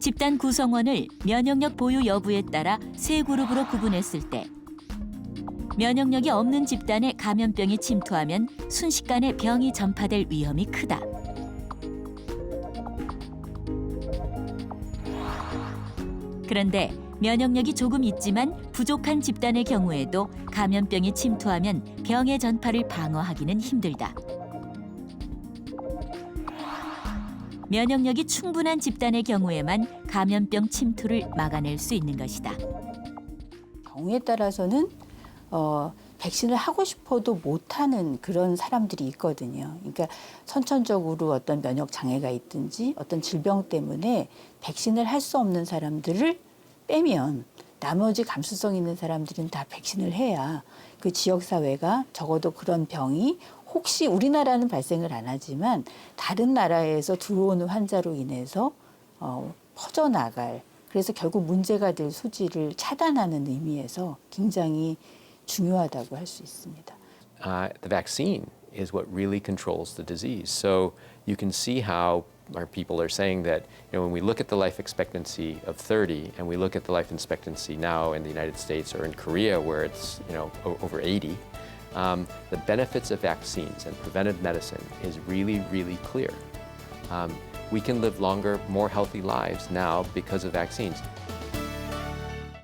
집단 구성원을 면역력 보유 여부에 따라 세 그룹으로 구분했을 때 면역력이 없는 집단에 감염병이 침투하면 순식간에 병이 전파될 위험이 크다. 그런데 면역력이 조금 있지만 부족한 집단의 경우에도 감염병이 침투하면 병의 전파를 방어하기는 힘들다. 면역력이 충분한 집단의 경우에만 감염병 침투를 막아낼 수 있는 것이다. 경우에 따라서는 어, 백신을 하고 싶어도 못하는 그런 사람들이 있거든요. 그러니까 선천적으로 어떤 면역 장애가 있든지 어떤 질병 때문에 백신을 할 수 없는 사람들을 빼면 나머지 감수성 있는 사람들은 다 백신을 해야 그 지역 사회가 적어도 그런 병이 혹시 우리나라는 발생을 안 하지만 다른 나라에서 들어오는 환자로 인해서 어, 퍼져나갈 그래서 결국 문제가 될 소지를 차단하는 의미에서 굉장히 중요하다고 할 수 있습니다. uh, the vaccine is what really controls the disease. So you can see how our people are saying that you know when we look at the life expectancy of 30 and we look at the life expectancy now in the United States or in Korea where it's you know over 80, um, the benefits of vaccines and preventive medicine is really really clear. Um, we can live longer, more healthy lives now because of vaccines.